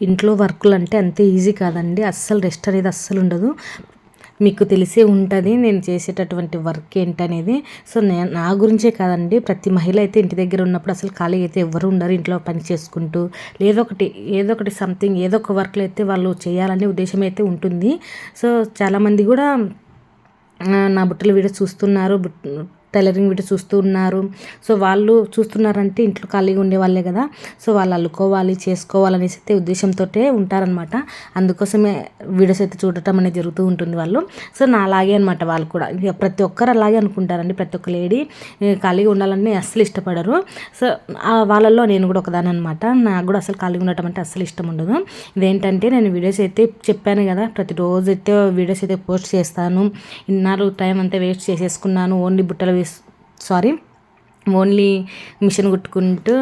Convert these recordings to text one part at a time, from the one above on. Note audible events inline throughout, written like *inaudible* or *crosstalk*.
ఇంట్లో వర్కులు అంటే అంతే ఈజీ కాదండి. అస్సలు రెస్ట్ అనేది అస్సలు ఉండదు. మీకు తెలిసే ఉంటుంది నేను చేసేటటువంటి వర్క్ ఏంటనేది. సో నేను నా గురించే కాదండి. ప్రతి మహిళ అయితే ఇంటి దగ్గర ఉన్నప్పుడు అసలు ఖాళీ అయితే ఎవరు ఉండరు ఇంట్లో పని చేసుకుంటూ. లేదో ఒకటి ఏదో ఒకటి సంథింగ్ ఏదో ఒక వర్క్లు అయితే వాళ్ళు చేయాలనే ఉద్దేశం అయితే ఉంటుంది. సో చాలామంది కూడా నా బుట్టల వీడియో చూస్తున్నారు టైలరింగ్ వీటి చూస్తూ ఉన్నారు. సో వాళ్ళు చూస్తున్నారంటే ఇంట్లో ఖాళీగా ఉండే వాళ్ళే కదా. సో వాళ్ళు అల్లుకోవాలి చేసుకోవాలనేసి అయితే ఉద్దేశంతో ఉంటారనమాట అందుకోసమే వీడియోస్ అయితే చూడటం అనేది జరుగుతూ ఉంటుంది వాళ్ళు. సో నా అలాగే అనమాట వాళ్ళు కూడా. ప్రతి ఒక్కరు అలాగే అనుకుంటారండి. ప్రతి ఒక్క లేడీ ఖాళీగా ఉండాలని అస్సలు ఇష్టపడరు. సో వాళ్ళల్లో నేను కూడా ఒకదాని అనమాట నాకు కూడా అసలు ఖాళీగా ఉండటం అంటే అస్సలు ఇష్టం ఉండదు. ఇదేంటంటే నేను వీడియోస్ అయితే చెప్పాను కదా ప్రతిరోజు అయితే వీడియోస్ అయితే పోస్ట్ చేస్తాను. ఇన్నాళ్ళు టైం అంతా వేస్ట్ చేసేసుకున్నాను. ఓన్లీ బుట్టలు సారీ ఓన్లీ మిషన్ కుట్టుకుంటూ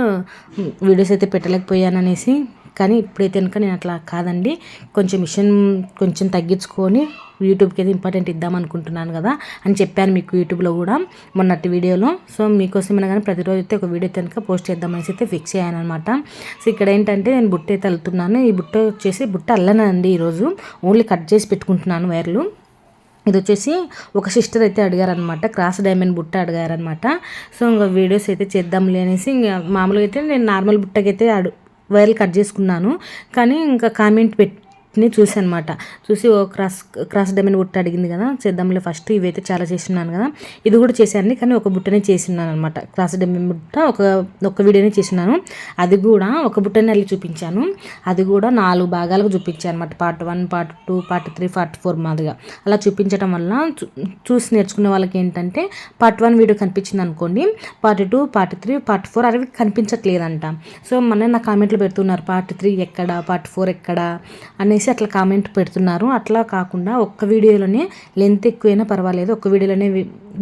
వీడియోస్ అయితే పెట్టలేకపోయాను అనేసి కానీ ఇప్పుడైతే కనుక నేను అట్లా కాదండి. కొంచెం మిషన్ కొంచెం తగ్గించుకొని యూట్యూబ్కి అయితే ఇంపార్టెంట్ ఇద్దాం అనుకుంటున్నాను కదా అని చెప్పాను మీకు యూట్యూబ్లో కూడా మొన్నటి వీడియోలో. సో మీకోసమైనా కానీ ప్రతిరోజు అయితే ఒక వీడియో కనుక పోస్ట్ చేద్దామనేసి అయితే ఫిక్స్ అయ్యాను అనమాట సో ఇక్కడ ఏంటంటే నేను బుట్ట అయితే వెళ్తున్నాను ఈ బుట్ట వచ్చేసి బుట్ట అల్లనండి ఈరోజు. ఓన్లీ కట్ చేసి పెట్టుకుంటున్నాను వైర్లు. ఇది వచ్చేసి ఒక సిస్టర్ అయితే అడిగారనమాట క్రాస్ డైమండ్ బుట్ట అడిగారనమాట సో ఇంకా వీడియోస్ అయితే చేద్దాంలే అనేసి ఇంకా మామూలుగా అయితే నేను నార్మల్ బుట్టకైతే అడు వైర్లు కట్ చేసుకున్నాను. కానీ ఇంకా కామెంట్ పెట్టి ని చూసానమాట చూసి ఓ క్రాస్ క్రాస్ డైమండ్ బుట్ట అడిగింది కదా చేద్దాంలే ఫస్ట్ ఇవైతే చాలా చేసినాను కదా. ఇది కూడా చేశాను కానీ ఒక బుట్టనే చేసినాను అనమాట క్రాస్ డైమండ్ బుట్ట ఒక ఒక వీడియోనే చేసినాను అది కూడా ఒక బుట్టనే అల్లి చూపించాను. అది కూడా నాలుగు భాగాలకు చూపించాను అనమాట part one part two part three part four Madiga అలా చూపించడం వల్ల చూసి నేర్చుకునే వాళ్ళకి ఏంటంటే పార్ట్ వన్ వీడియో కనిపించింది అనుకోండి part two part three part four అవి కనిపించట్లేదంట. సో మన నా కామెంట్లు పెడుతున్నారు పార్ట్ త్రీ ఎక్కడ పార్ట్ ఫోర్ ఎక్కడ అనేసి అనేసి అట్లా కామెంట్ పెడుతున్నారు. అట్లా కాకుండా ఒక్క వీడియోలోనే లెంత్ ఎక్కువైనా పర్వాలేదు. ఒక్క వీడియోలోనే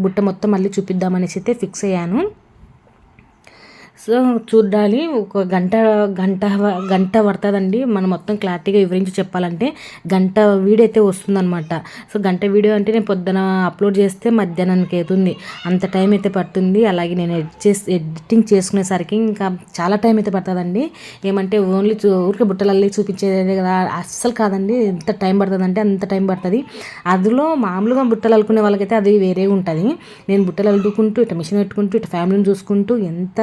బుట్ట మొత్తం మళ్ళీ చూపిద్దామనేసి అయితే ఫిక్స్ అయ్యాను. సో చూడాలి ఒక గంట గంట గంట పడుతుందండి. మనం మొత్తం క్లారిటీగా వివరించి చెప్పాలంటే గంట వీడియో అయితే వస్తుందన్నమాట. సో గంట వీడియో అంటే నేను పొద్దున అప్లోడ్ చేస్తే మధ్యాహ్నానికి అవుతుంది. అంత టైం అయితే పడుతుంది. అలాగే నేను ఎడిట్ చేసి ఎడిటింగ్ చేసుకునేసరికి ఇంకా చాలా టైం అయితే పడుతుందండి. ఏమంటే ఓన్లీ ఊరికే బుట్టలల్లి చూపించేదే కదా. అస్సలు కాదండి. ఎంత టైం పడుతుంది అంటే అంత టైం పడుతుంది. అందులో మామూలుగా బుట్టలు అల్లుకునే వాళ్ళకైతే అది వేరే ఉంటుంది. నేను బుట్టలు అల్లుకుంటూ ఇట్లా మిషన్ పెట్టుకుంటూ ఇట్లా ఫ్యామిలీని చూసుకుంటూ ఎంత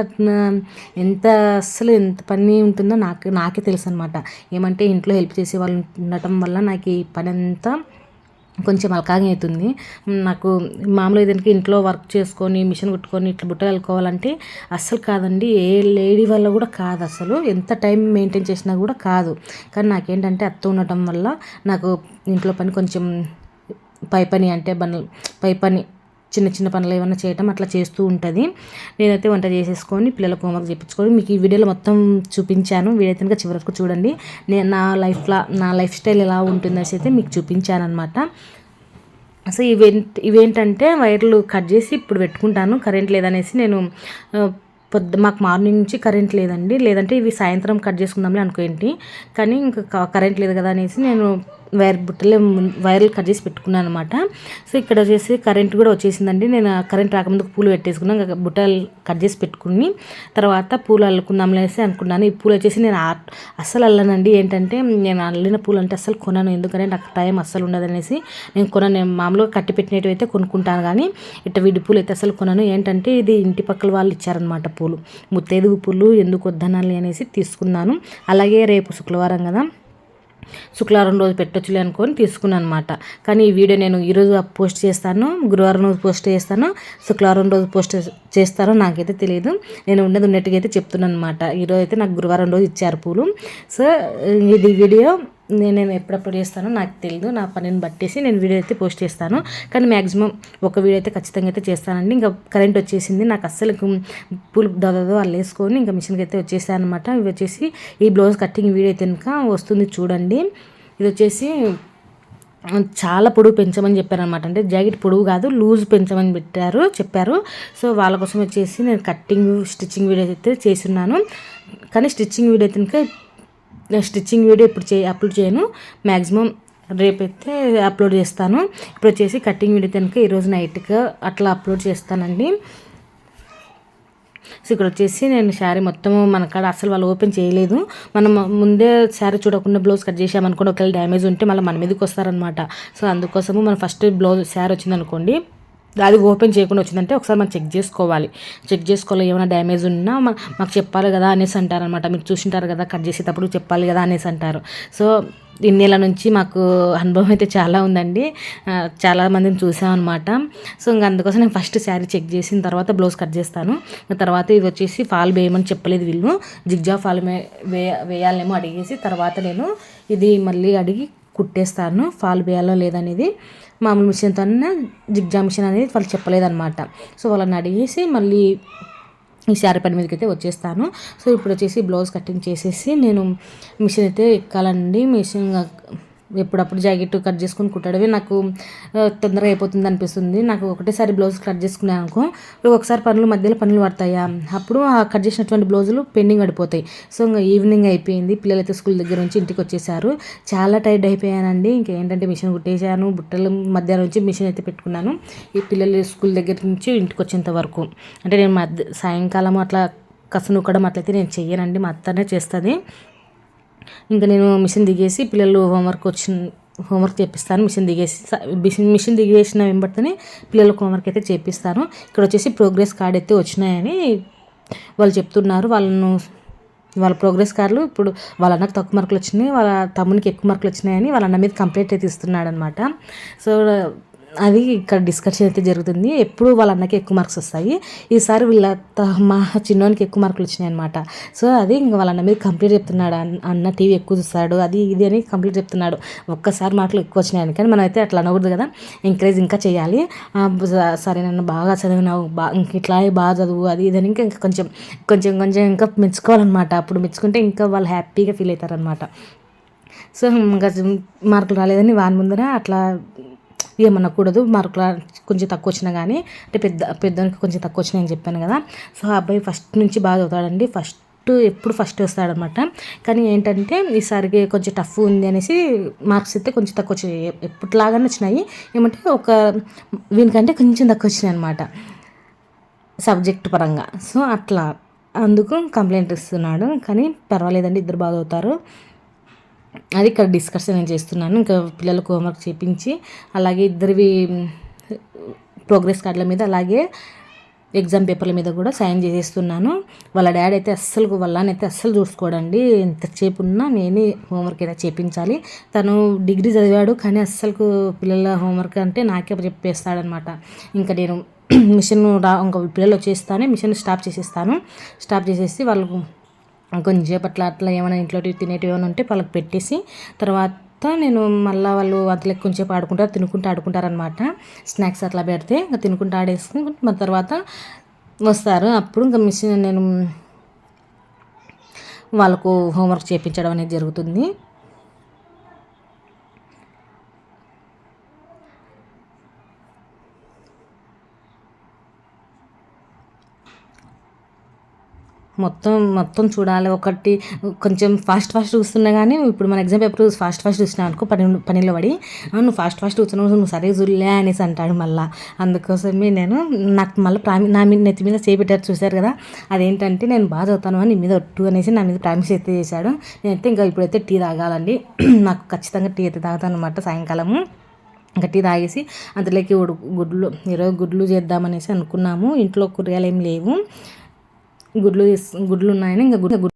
ఎంత అస్సలు ఎంత పని ఉంటుందో నాకు నాకే తెలుసు అనమాట ఏమంటే ఇంట్లో హెల్ప్ చేసే వాళ్ళు ఉండటం వల్ల నాకు ఈ పని అంతా కొంచెం అలకాగా అవుతుంది నాకు మామూలుగా ఏదైనా ఇంట్లో వర్క్ చేసుకొని మిషన్ కుట్టుకొని ఇట్లా బుట్టలు వెళ్ళుకోవాలంటే అస్సలు కాదండి. ఏ లేడీ వల్ల కూడా కాదు అసలు ఎంత టైం మెయింటైన్ చేసినా కూడా కాదు. కానీ నాకేంటంటే అత్త ఉండటం వల్ల నాకు ఇంట్లో పని కొంచెం పై పని అంటే బన్ పై పని చిన్న చిన్న పనులు ఏమైనా చేయటం అట్లా చేస్తూ ఉంటుంది. నేనైతే వంట చేసేసుకొని పిల్లలకు హోంవర్క్ చేయించుకొని మీకు ఈ వీడియోలో మొత్తం చూపించాను. వీడియో కనుక చివరి వరకు చూడండి. నేను నా లైఫ్లా నా లైఫ్ స్టైల్ ఎలా ఉంటుందనేసి అయితే మీకు చూపించాను అనమాట సో ఇవేంట్ ఇవేంటంటే వైర్లు కట్ చేసి ఇప్పుడు పెట్టుకుంటాను. కరెంట్ లేదనేసి నేను పొద్దు మాకు మార్నింగ్ నుంచి కరెంట్ లేదండి. లేదంటే ఇవి సాయంత్రం కట్ చేసుకుందాంలే అనుకోండి. కానీ ఇంకా కరెంట్ లేదు కదా అనేసి నేను వైర్ బుట్టలే వైర్లు కట్ చేసి పెట్టుకున్నాను అనమాట సో ఇక్కడ వచ్చేసి కరెంట్ కూడా వచ్చేసిందండి. నేను కరెంట్ రాకముందుకు పూలు పెట్టేసుకున్నాను బుట్టలు కట్ చేసి పెట్టుకుని తర్వాత పూలు అల్లుకుందాంలేసి అనుకున్నాను. ఈ పూలు వచ్చేసి నేను అస్సలు అల్లనండి. ఏంటంటే నేను అల్లిన పూలు అంటే అస్సలు కొనను. ఎందుకంటే నాకు టైం అస్సలు ఉండదనేసి నేను కొనను. నేను మామూలుగా కట్టి పెట్టినవి అయితే కొనుక్కుంటాను కానీ ఇట్ట విడి పూలు అయితే అసలు కొనను. ఏంటంటే ఇది ఇంటి పక్కల వాళ్ళు ఇచ్చారనమాట పూలు. ముత్తేదుగు పూలు ఎందుకు వద్దనాలి అనేసి తీసుకున్నాను. అలాగే రేపు శుక్రవారం కదా. శుక్రవారం రోజు పెట్టొచ్చులే అనుకొని తీసుకున్నాను అనమాట కానీ ఈ వీడియో నేను ఈరోజు పోస్ట్ చేస్తాను గురువారం రోజు పోస్ట్ చేస్తాను శుక్రవారం రోజు పోస్ట్ చేస్తారో నాకైతే తెలియదు నేను ఉన్నది ఉన్నట్టుగా అయితే చెప్తున్నాను అనమాట ఈరోజు అయితే నాకు గురువారం రోజు ఇచ్చారు పూలు. సో ఇది వీడియో నేను నేను ఎప్పుడప్పుడు చేస్తానో నాకు తెలియదు నా పనిని బట్టేసి నేను వీడియో అయితే పోస్ట్ చేస్తాను. కానీ మ్యాక్సిమం ఒక వీడియో అయితే ఖచ్చితంగా అయితే చేస్తానండి. ఇంకా కరెంట్ వచ్చేసింది. నాకు అస్సలు పూలు దాదాపు వాళ్ళు వేసుకొని ఇంకా మిషన్కి అయితే వచ్చేసాను అనమాట ఇవి వచ్చేసి ఈ బ్లౌజ్ కట్టింగ్ వీడియో అయితే కనుక వస్తుంది చూడండి. ఇది వచ్చేసి చాలా పొడుగు పెంచమని చెప్పారనమాట అంటే జాకెట్ పొడుగు కాదు లూజ్ పెంచమని పెట్టారు చెప్పారు. సో వాళ్ళ కోసం వచ్చేసి నేను కట్టింగ్ స్టిచ్చింగ్ వీడియో అయితే చేస్తున్నాను. కానీ స్టిచ్చింగ్ వీడియో అయితే స్టిచ్చింగ్ వీడియో ఇప్పుడు చే అప్లోడ్ చేయను. మ్యాక్సిమం రేపైతే అప్లోడ్ చేస్తాను. ఇప్పుడు వచ్చేసి కటింగ్ వీడియో కనుక ఈరోజు నైట్గా అట్లా అప్లోడ్ చేస్తానండి. సో ఇక్కడ వచ్చేసి నేను శారీ మొత్తం మన కాడ అసలు వాళ్ళు ఓపెన్ చేయలేదు. మనం ముందే శారీ చూడకుండా బ్లౌజ్ కట్ చేసామనుకోండి ఒకవేళ డ్యామేజ్ ఉంటే మళ్ళీ మన మీదకి వస్తారనమాట సో అందుకోసము మనం ఫస్ట్ బ్లౌజ్ శారీ వచ్చిందనుకోండి. అది ఓపెన్ చేయకుండా వచ్చిందంటే ఒకసారి మనం చెక్ చేసుకోవాలి. చెక్ చేసుకోవాలి ఏమైనా డ్యామేజ్ ఉన్నా మా- మాకు చెప్పాలి కదా అనేసి అంటారనమాట మీరు చూసింటారు కదా కట్ చేసేటప్పుడు చెప్పాలి కదా అనేసి అంటారు. సో ఇన్నేళ్ళ నుంచి మాకు అనుభవం అయితే చాలా ఉందండి. ఆ, చాలా మందిని చూసామన్నమాట. సో ఇంకా అందుకోసం నేను ఫస్ట్ శారీ చెక్ చేసిన తర్వాత బ్లౌజ్ కట్ చేస్తాను. తర్వాత ఇది వచ్చేసి ఫాల్ వేయమని చెప్పలేదు వీళ్ళు. జిగ్జా ఫాల్ మే వేయ వేయాలేమో అడిగేసి తర్వాత నేను ఇది మళ్ళీ అడిగి కుట్టేస్తాను. ఫాల్ వేయాలో లేదనేది. మామూలు మిషన్తో జిగ్జా మిషన్ అనేది వాళ్ళు చెప్పలేదన్నమాట. సో వాళ్ళని అడిగేసి మళ్ళీ ఈ శారీ పని మీదకి అయితే వచ్చేస్తాను. సో ఇప్పుడు వచ్చేసి బ్లౌజ్ కటింగ్ చేసేసి నేను మిషన్ అయితే ఎక్కాలండి. మిషన్ ఎప్పుడప్పుడు జాకెట్ కట్ చేసుకుని కుట్టడమే నాకు తొందరగా అయిపోతుంది అనిపిస్తుంది. నాకు ఒకటేసారి బ్లౌజ్ కట్ చేసుకున్నాను అనుకో ఒకసారి పనులు మధ్యలో పనులు పడతాయా? అప్పుడు ఆ కట్ చేసినటువంటి బ్లౌజులు పెండింగ్ పడిపోతాయి. సో ఇంకా ఈవినింగ్ అయిపోయింది. పిల్లలు అయితే స్కూల్ దగ్గర నుంచి ఇంటికి వచ్చేసారు. చాలా టైర్డ్ అయిపోయానండి. ఇంకేంటంటే మిషన్ కుట్టేశాను. బుట్టలు మధ్యాహ్నం నుంచి మిషన్ అయితే పెట్టుకున్నాను. ఈ పిల్లలు స్కూల్ దగ్గర నుంచి ఇంటికి వచ్చేంత వరకు. అంటే నేను మధ్య సాయంకాలం అట్లా కసనుక్కడం అట్లయితే నేను చెయ్యనండి. మా అత్తనే చేస్తుంది. ఇంకా నేను మిషన్ దిగేసి పిల్లలు హోంవర్క్ వచ్చిన హోంవర్క్ చేపిస్తాను. మిషన్ దిగేసి మిషన్ మిషన్ దిగేసిన వెంబడితేనే పిల్లలకు హోంవర్క్ అయితే చేపిస్తాను. ఇక్కడ వచ్చేసి ప్రోగ్రెస్ కార్డ్ అయితే వచ్చినాయని వాళ్ళు చెప్తున్నారు. వాళ్ళను వాళ్ళ ప్రోగ్రెస్ కార్డులు ఇప్పుడు వాళ్ళ అన్నకు తక్కువ మార్కులు వచ్చినాయి. వాళ్ళ తమ్మునికి ఎక్కువ మార్కులు వచ్చినాయని వాళ్ళ అన్న మీద కంప్లైంట్ అయితే ఇస్తున్నాడు అనమాట సో అది ఇక్కడ డిస్కషన్ అయితే జరుగుతుంది. ఎప్పుడు వాళ్ళ అన్నకి ఎక్కువ మార్క్స్ వస్తాయి. ఈసారి వీళ్ళ త- మా చిన్నోనికి ఎక్కువ మార్కులు వచ్చినాయి అనమాట సో అది ఇంకా వాళ్ళ అన్న మీద కంప్లీట్ చెప్తున్నాడు. అన్న- అన్న టీవీ ఎక్కువ చూస్తాడు. అది ఇది అని కంప్లీట్ చెప్తున్నాడు. ఒక్కసారి మార్కులు ఎక్కువ వచ్చినాయని కానీ మనం అయితే అట్లా అనకూడదు కదా. ఎంకరేజ్ ఇంకా చేయాలి. సరే నన్ను బాగా చదివినావు. బాగా ఇంక ఇట్లా బాగా చదువు. అది ఇది అని ఇంకా ఇంకా కొంచెం కొంచెం కొంచెం ఇంకా మెచ్చుకోవాలన్నమాట. అప్పుడు మెచ్చుకుంటే ఇంకా వాళ్ళు హ్యాపీగా ఫీల్ అవుతారనమాట సో ఇంకా మార్కులు రాలేదని వాని ముందర అట్లా ఏమనకూడదు మార్కులు కొంచెం తక్కువ వచ్చినా కానీ అంటే పెద్ద పెద్దోనికి కొంచెం తక్కువ వచ్చినాయని చెప్పాను కదా. సో ఆ అబ్బాయి ఫస్ట్ నుంచి బాగా చదువుతాడండి. ఫస్ట్ ఎప్పుడు ఫస్ట్ వస్తాడనమాట. కానీ ఏంటంటే ఈసారికి కొంచెం టఫ్ ఉంది అనేసి మార్క్స్ అయితే కొంచెం తక్కువ వచ్చాయి ఎప్పటిలాగానే వచ్చినాయి. ఏమంటే ఒక వీనికంటే కొంచెం తక్కువ వచ్చినాయి అనమాట. సబ్జెక్ట్ పరంగా. సో అట్లా. అందుకు కంప్లైంట్ ఇస్తున్నాడు. కానీ పర్వాలేదండి ఇద్దరు బాగా అవుతారు అది ఇక్కడ డిస్కషన్ నేను చేస్తున్నాను. ఇంకా పిల్లలకు హోంవర్క్ చేపించి అలాగే ఇద్దరివి ప్రోగ్రెస్ కార్డుల మీద అలాగే ఎగ్జామ్ పేపర్ల మీద కూడా సైన్ చేసేస్తున్నాను. వాళ్ళ డాడీ అయితే అస్సలు వాళ్ళని అయితే అస్సలు చూసుకోడండి. ఎంతసేపు ఉన్నా నేనే హోంవర్క్ అయితే చేపించాలి. తను డిగ్రీ చదివాడు కానీ అస్సలు పిల్లల హోంవర్క్ అంటే నాకే చెప్పేస్తాడనమాట ఇంకా నేను *clears throat* మిషన్ రా ఇంకా పిల్లలు వచ్చేస్తానే మిషన్ స్టాప్ చేసేస్తాను. స్టాప్ చేసేసి వాళ్ళకు కొంచెంసేపు అట్లా అట్లా ఏమైనా ఇంట్లో తినేటివి ఏమైనా ఉంటే వాళ్ళకి పెట్టేసి తర్వాత నేను మళ్ళీ వాళ్ళు అంతలో కొంచెంసేపు ఆడుకుంటారు తినుకుంటూ ఆడుకుంటారనమాట స్నాక్స్ అట్లా పెడితే ఇంకా తినుకుంటూ ఆడేసుకుని మన తర్వాత వస్తారు. అప్పుడు ఇంకా మిషన్ నేను వాళ్ళకు హోంవర్క్ చేయించడం అనేది జరుగుతుంది. మొత్తం మొత్తం చూడాలి. ఒకటి కొంచెం ఫాస్ట్ ఫాస్ట్ చూస్తున్నా కానీ ఇప్పుడు మన ఎగ్జామ్ పేపర్ ఫాస్ట్ ఫాస్ట్ చూసినా అనుకో పని పనిలో పడి నువ్వు ఫాస్ట్ ఫాస్ట్ చూస్తున్నావు నువ్వు సరిగ్గా చూడలే అనేసి అంటాడు మళ్ళీ. అందుకోసమే నేను నాకు మళ్ళీ ప్రామి నా మీద నెత్తి మీద చేపెట్టారు చూశారు కదా. అదేంటంటే నేను బాగా చదువుతాను అని నీ మీద ఒట్టు అనేసి నా మీద ప్రామిస్ అయితే చేశాడు. నేనైతే ఇంకా ఇప్పుడైతే టీ తాగాలండి. *clears throat* నాకు ఖచ్చితంగా టీ అయితే తాగుతాను అనమాట సాయంకాలము. ఇంకా టీ తాగేసి అందులోకి గుడ్లు ఈరోజు గుడ్లు చేద్దామనేసి అనుకున్నాము. ఇంట్లో కూరగాయలు ఏం లేవు. గుడ్లు గుడ్లు ఉన్నాయని ఇంకా గుడ్లు